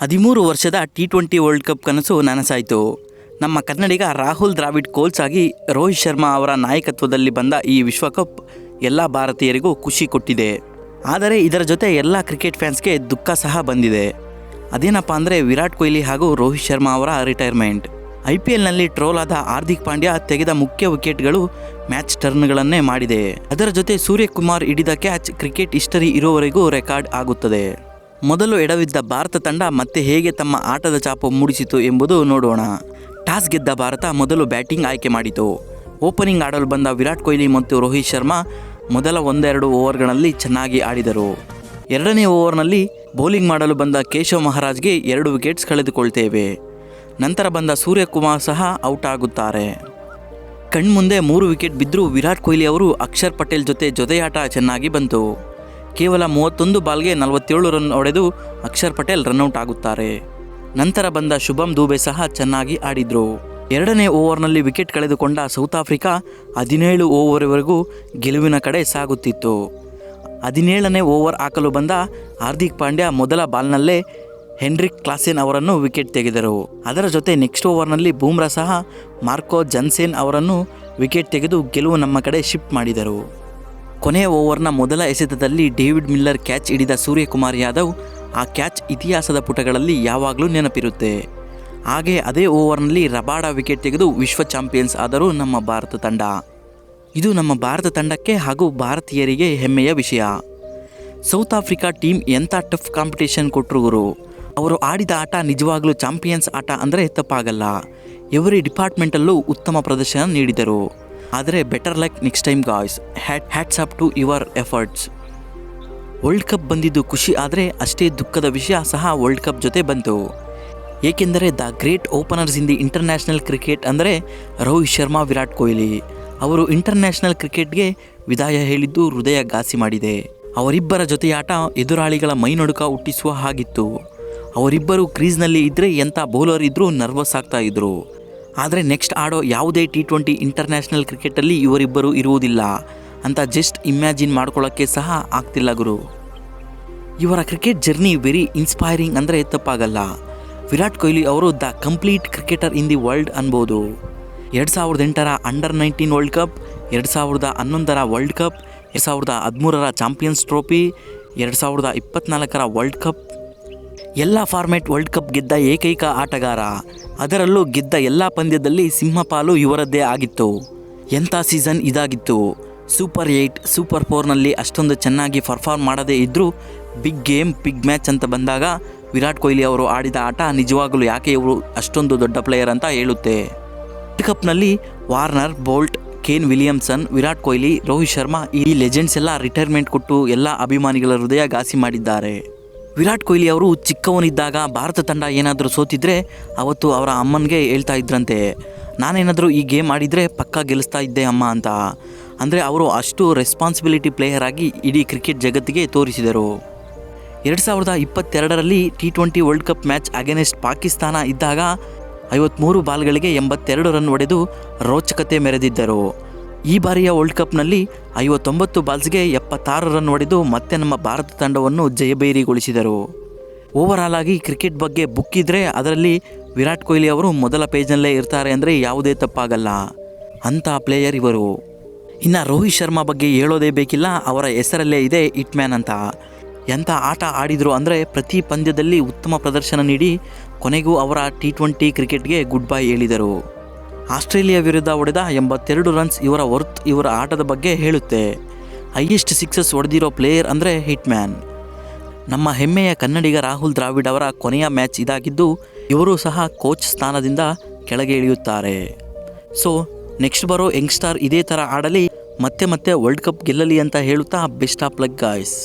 ಹದಿಮೂರು ವರ್ಷದ T twenty world cup ಕನಸು ನನಸಾಯಿತು. ನಮ್ಮ ಕನ್ನಡಿಗ ರಾಹುಲ್ ದ್ರಾವಿಡ್ ಕೋಲ್ಸ್ ಆಗಿ ರೋಹಿತ್ ಶರ್ಮಾ ಅವರ ನಾಯಕತ್ವದಲ್ಲಿ ಬಂದ ಈ ವಿಶ್ವಕಪ್ ಎಲ್ಲ ಭಾರತೀಯರಿಗೂ ಖುಷಿ ಕೊಟ್ಟಿದೆ. ಆದರೆ ಇದರ ಜೊತೆ ಎಲ್ಲ ಕ್ರಿಕೆಟ್ ಫ್ಯಾನ್ಸ್ಗೆ ದುಃಖ ಸಹ ಬಂದಿದೆ. ಅದೇನಪ್ಪ ಅಂದರೆ ವಿರಾಟ್ ಕೊಹ್ಲಿ ಹಾಗೂ ರೋಹಿತ್ ಶರ್ಮಾ ಅವರ ರಿಟೈರ್ಮೆಂಟ್ ಐ ಪಿ ಎಲ್ನಲ್ಲಿ ಟ್ರೋಲ್ ಆದ ಹಾರ್ದಿಕ್ ಪಾಂಡ್ಯ ತೆಗೆದ ಮುಖ್ಯ ವಿಕೆಟ್ಗಳು ಮ್ಯಾಚ್ ಟರ್ನ್ಗಳನ್ನೇ ಮಾಡಿದೆ. ಅದರ ಜೊತೆ ಸೂರ್ಯಕುಮಾರ್ ಹಿಡಿದ ಕ್ಯಾಚ್ ಕ್ರಿಕೆಟ್ ಹಿಸ್ಟರಿ ಇರೋವರೆಗೂ ರೆಕಾರ್ಡ್ ಆಗುತ್ತದೆ. ಮೊದಲು ಎಡವಿದ್ದ ಭಾರತ ತಂಡ ಮತ್ತೆ ಹೇಗೆ ತಮ್ಮ ಆಟದ ಚಾಪು ಮೂಡಿಸಿತು ಎಂಬುದು ನೋಡೋಣ. ಟಾಸ್ ಗೆದ್ದ ಭಾರತ ಮೊದಲು ಬ್ಯಾಟಿಂಗ್ ಆಯ್ಕೆ ಮಾಡಿತು. ಓಪನಿಂಗ್ ಆಡಲು ಬಂದ ವಿರಾಟ್ ಕೊಹ್ಲಿ ಮತ್ತು ರೋಹಿತ್ ಶರ್ಮಾ ಮೊದಲ ಒಂದೆರಡು ಓವರ್ಗಳಲ್ಲಿ ಚೆನ್ನಾಗಿ ಆಡಿದರು. ಎರಡನೇ ಓವರ್ನಲ್ಲಿ ಬೌಲಿಂಗ್ ಮಾಡಲು ಬಂದ ಕೇಶವ್ ಮಹಾರಾಜ್ಗೆ ಎರಡು ವಿಕೆಟ್ಸ್ ಕಳೆದುಕೊಳ್ತೇವೆ. ನಂತರ ಬಂದ ಸೂರ್ಯಕುಮಾರ್ ಸಹ ಔಟ್ ಆಗುತ್ತಾರೆ. ಕಣ್ಮುಂದೆ ಮೂರು ವಿಕೆಟ್ ಬಿದ್ದರೂ ವಿರಾಟ್ ಕೊಹ್ಲಿ ಅವರು ಅಕ್ಷರ್ ಪಟೇಲ್ ಜೊತೆ ಜೊತೆಯಾಟ ಚೆನ್ನಾಗಿ ಬಂತು. ಕೇವಲ ಮೂವತ್ತೊಂದು ಬಾಲ್ಗೆ ನಲವತ್ತೇಳು ರನ್ ಹೊಡೆದು ಅಕ್ಷರ್ ಪಟೇಲ್ ರನ್ಔಟ್ ಆಗುತ್ತಾರೆ. ನಂತರ ಬಂದ ಶುಭಂ ದೂಬೆ ಸಹ ಚೆನ್ನಾಗಿ ಆಡಿದ್ರು. ಎರಡನೇ ಓವರ್ನಲ್ಲಿ ವಿಕೆಟ್ ಕಳೆದುಕೊಂಡ ಸೌತ್ ಆಫ್ರಿಕಾ ಹದಿನೇಳು ಓವರ್ವರೆಗೂ ಗೆಲುವಿನ ಕಡೆ ಸಾಗುತ್ತಿತ್ತು. ಹದಿನೇಳನೇ ಓವರ್ ಹಾಕಲು ಬಂದ ಹಾರ್ದಿಕ್ ಪಾಂಡ್ಯ ಮೊದಲ ಬಾಲ್ನಲ್ಲೇ ಹೆನ್ರಿಕ್ ಕ್ಲಾಸೆನ್ ಅವರನ್ನು ವಿಕೆಟ್ ತೆಗೆದರು. ಅದರ ಜೊತೆ ನೆಕ್ಸ್ಟ್ ಓವರ್ನಲ್ಲಿ ಬೂಮ್ರಾ ಸಹ ಮಾರ್ಕೋ ಜನ್ಸೇನ್ ಅವರನ್ನು ವಿಕೆಟ್ ತೆಗೆದು ಗೆಲುವು ನಮ್ಮ ಕಡೆ ಶಿಫ್ಟ್ ಮಾಡಿದರು. ಕೊನೆಯ ಓವರ್ನ ಮೊದಲ ಎಸೆತದಲ್ಲಿ ಡೇವಿಡ್ ಮಿಲ್ಲರ್ ಕ್ಯಾಚ್ ಹಿಡಿದ ಸೂರ್ಯಕುಮಾರ್ ಯಾದವ್ ಆ ಕ್ಯಾಚ್ ಇತಿಹಾಸದ ಪುಟಗಳಲ್ಲಿ ಯಾವಾಗಲೂ ನೆನಪಿರುತ್ತೆ. ಹಾಗೆ ಅದೇ ಓವರ್ನಲ್ಲಿ ರಬಾಡ ವಿಕೆಟ್ ತೆಗೆದು ವಿಶ್ವ ಚಾಂಪಿಯನ್ಸ್ ಆದರೂ ನಮ್ಮ ಭಾರತ ತಂಡ. ಇದು ನಮ್ಮ ಭಾರತ ತಂಡಕ್ಕೆ ಹಾಗೂ ಭಾರತೀಯರಿಗೆ ಹೆಮ್ಮೆಯ ವಿಷಯ. ಸೌತ್ ಆಫ್ರಿಕಾ ಟೀಮ್ ಎಂಥ ಟಫ್ ಕಾಂಪಿಟೇಷನ್ ಕೊಟ್ಟರು ಅವರು ಆಡಿದ ಆಟ ನಿಜವಾಗ್ಲೂ ಚಾಂಪಿಯನ್ಸ್ ಆಟ ಅಂದರೆ ತಪ್ಪಾಗಲ್ಲ. ಎವರಿ ಡಿಪಾರ್ಟ್ಮೆಂಟಲ್ಲೂ ಉತ್ತಮ ಪ್ರದರ್ಶನ ನೀಡಿದರು. ಆದರೆ better luck next time guys hat hats up to your efforts world cup ಬಂದಿದ್ದು ಖುಷಿ ಆದರೆ ಅಷ್ಟೇ ದುಃಖದ ವಿಷಯ ಸಹ ವರ್ಲ್ಡ್ ಕಪ್ ಜೊತೆ ಬಂತು. ಏಕೆಂದರೆ the great openers in the international cricket ಅಂದರೆ ರೋಹಿತ್ ಶರ್ಮಾ, ವಿರಾಟ್ ಕೊಹ್ಲಿ. ಅವರು ಇಂಟರ್ನ್ಯಾಷನಲ್ ಕ್ರಿಕೆಟ್ಗೆ ವಿದಾಯ ಹೇಳಿದ್ದು ಹೃದಯ ಘಾಸಿ ಮಾಡಿದೆ. ಅವರಿಬ್ಬರ ಜೊತೆಯಾಟ ಎದುರಾಳಿಗಳ ಮೈನಡುಕ ಹುಟ್ಟಿಸುವ ಹಾಗಿತ್ತು. ಅವರಿಬ್ಬರು ಕ್ರೀಸ್ನಲ್ಲಿ ಇದ್ದರೆ ಎಂಥ ಬೌಲರ್ ಇದ್ದರೂ ನರ್ವಸ್ ಆಗ್ತಾ ಇದ್ರು. ಆದರೆ ನೆಕ್ಸ್ಟ್ ಆಡೋ ಯಾವುದೇ ಟಿ ಟ್ವೆಂಟಿ ಇಂಟರ್ನ್ಯಾಷನಲ್ ಕ್ರಿಕೆಟಲ್ಲಿ ಇವರಿಬ್ಬರು ಇರುವುದಿಲ್ಲ ಅಂತ ಜಸ್ಟ್ ಇಮ್ಯಾಜಿನ್ ಮಾಡ್ಕೊಳ್ಳೋಕ್ಕೆ ಸಹ ಆಗ್ತಿಲ್ಲ ಗುರು. ಇವರ ಕ್ರಿಕೆಟ್ ಜರ್ನಿ ವೆರಿ ಇನ್ಸ್ಪೈರಿಂಗ್ ಅಂದರೆ ತಪ್ಪಾಗಲ್ಲ. ವಿರಾಟ್ ಕೊಹ್ಲಿ ಅವರು the complete cricketer in the world ಅನ್ಬೋದು. ಎರಡು ಸಾವಿರದ ಎಂಟರ ಅಂಡರ್ ನೈನ್ಟೀನ್ ವರ್ಲ್ಡ್ ಕಪ್ ಎರಡು ಸಾವಿರದ ಹನ್ನೊಂದರ ವರ್ಲ್ಡ್ ಕಪ್ ಎರಡು ಸಾವಿರದ ಹದಿಮೂರರ ಚಾಂಪಿಯನ್ಸ್ ಟ್ರೋಫಿ ಎರಡು ಸಾವಿರದ ಇಪ್ಪತ್ನಾಲ್ಕರ ವರ್ಲ್ಡ್ ಕಪ್ ಎಲ್ಲ ಫಾರ್ಮೆಟ್ ವರ್ಲ್ಡ್ ಕಪ್ ಗೆದ್ದ ಏಕೈಕ ಆಟಗಾರ. ಅದರಲ್ಲೂ ಗೆದ್ದ ಎಲ್ಲ ಪಂದ್ಯದಲ್ಲಿ ಸಿಂಹಪಾಲು ಇವರದ್ದೇ ಆಗಿತ್ತು. ಎಂಥ ಸೀಸನ್ ಇದಾಗಿತ್ತು? ಸೂಪರ್ ಏಯ್ಟ್ ಸೂಪರ್ ಫೋರ್ನಲ್ಲಿ ಅಷ್ಟೊಂದು ಚೆನ್ನಾಗಿ ಪರ್ಫಾರ್ಮ್ ಮಾಡದೇ ಇದ್ದರೂ ಬಿಗ್ ಗೇಮ್ ಬಿಗ್ ಮ್ಯಾಚ್ ಅಂತ ಬಂದಾಗ ವಿರಾಟ್ ಕೊಹ್ಲಿ ಅವರು ಆಡಿದ ಆಟ ನಿಜವಾಗಲೂ ಯಾಕೆ ಇವರು ಅಷ್ಟೊಂದು ದೊಡ್ಡ ಪ್ಲೇಯರ್ ಅಂತ ಹೇಳುತ್ತೆ. World ಕಪ್ನಲ್ಲಿ Warner Boult Kane Williamson Virat Kohli, Rohit Sharma ಈ ಲೆಜೆಂಡ್ಸ್ ಎಲ್ಲ ರಿಟೈರ್ಮೆಂಟ್ ಕೊಟ್ಟು ಎಲ್ಲ ಅಭಿಮಾನಿಗಳ ಹೃದಯ ಘಾಸಿ ಮಾಡಿದ್ದಾರೆ. ವಿರಾಟ್ ಕೊಹ್ಲಿ ಅವರು ಚಿಕ್ಕವನಿದ್ದಾಗ ಭಾರತ ತಂಡ ಏನಾದರೂ ಸೋತಿದ್ರೆ ಅವತ್ತು ಅವರ ಅಮ್ಮನಿಗೆ ಹೇಳ್ತಾ ಇದ್ರಂತೆ. ನಾನೇನಾದರೂ ಈ ಗೇಮ್ ಆಡಿದರೆ ಪಕ್ಕ ಗೆಲ್ಲಿಸ್ತಾ ಇದ್ದೆ ಅಮ್ಮ ಅಂತ. ಅಂದರೆ ಅವರು ಅಷ್ಟು ರೆಸ್ಪಾನ್ಸಿಬಿಲಿಟಿ ಪ್ಲೇಯರ್ ಆಗಿ ಇಡೀ ಕ್ರಿಕೆಟ್ ಜಗತ್ತಿಗೆ ತೋರಿಸಿದರು. ಎರಡು ಸಾವಿರದ ಇಪ್ಪತ್ತೆರಡರಲ್ಲಿ T twenty world cup match against Pakistan ಇದ್ದಾಗ ಐವತ್ತ್ಮೂರು ಬಾಲ್ಗಳಿಗೆ ಎಂಬತ್ತೆರಡು ರನ್ ಹೊಡೆದು ರೋಚಕತೆ ಮೆರೆದಿದ್ದರು. ಈ ಬಾರಿಯ ವರ್ಲ್ಡ್ ಕಪ್ನಲ್ಲಿ ಐವತ್ತೊಂಬತ್ತು ಬಾಲ್ಸ್ಗೆ ಎಪ್ಪತ್ತಾರು ರನ್ ಹೊಡೆದು ಮತ್ತೆ ನಮ್ಮ ಭಾರತ ತಂಡವನ್ನು ಜಯಬೇರಿಗೊಳಿಸಿದರು ಓವರಾಲ್ ಆಗಿ ಕ್ರಿಕೆಟ್ ಬಗ್ಗೆ ಬುಕ್ ಇದ್ದರೆ ಅದರಲ್ಲಿ ವಿರಾಟ್ ಕೊಹ್ಲಿ ಅವರು ಮೊದಲ ಪೇಜ್ನಲ್ಲೇ ಇರ್ತಾರೆ ಅಂದರೆ ಯಾವುದೇ ತಪ್ಪಾಗಲ್ಲ. ಅಂಥ ಪ್ಲೇಯರ್ ಇವರು. ಇನ್ನು ರೋಹಿತ್ ಶರ್ಮಾ ಬಗ್ಗೆ ಹೇಳೋದೇ ಬೇಕಿಲ್ಲ, ಅವರ ಹೆಸರಲ್ಲೇ ಇದೆ ಹಿಟ್ ಮ್ಯಾನ್ ಅಂತ. ಎಂಥ ಆಟ ಆಡಿದರು ಅಂದರೆ ಪ್ರತಿ ಪಂದ್ಯದಲ್ಲಿ ಉತ್ತಮ ಪ್ರದರ್ಶನ ನೀಡಿ ಕೊನೆಗೂ ಅವರ ಟಿ ಟ್ವೆಂಟಿ ಕ್ರಿಕೆಟ್ಗೆ ಗುಡ್ ಬೈ ಹೇಳಿದರು. ಆಸ್ಟ್ರೇಲಿಯಾ ವಿರುದ್ಧ ಹೊಡೆದ ಎಂಬತ್ತೆರಡು ರನ್ಸ್ ಇವರ ವರ್ತ್ ಇವರ ಆಟದ ಬಗ್ಗೆ ಹೇಳುತ್ತೆ. ಹೈಯೆಸ್ಟ್ ಸಿಕ್ಸಸ್ ಹೊಡೆದಿರೋ ಪ್ಲೇಯರ್ ಅಂದರೆ ಹಿಟ್ ಮ್ಯಾನ್ ನಮ್ಮ ಹೆಮ್ಮೆಯ ಕನ್ನಡಿಗ ರಾಹುಲ್ ದ್ರಾವಿಡ್ ಅವರ ಕೊನೆಯ ಮ್ಯಾಚ್ ಇದಾಗಿದ್ದು, ಇವರು ಸಹ ಕೋಚ್ ಸ್ಥಾನದಿಂದ ಕೆಳಗೆ ಇಳಿಯುತ್ತಾರೆ. ಸೊ ನೆಕ್ಸ್ಟ್ ಬರೋ ಯಂಗ್ಸ್ಟಾರ್ ಇದೇ ಥರ ಆಡಲಿ, ಮತ್ತೆ ಮತ್ತೆ ವರ್ಲ್ಡ್ ಕಪ್ ಗೆಲ್ಲಲಿ ಅಂತ ಹೇಳುತ್ತಾ ಬೆಸ್ಟ್ ಆಫ್ ಲಕ್ ಗಾಯ್ಸ್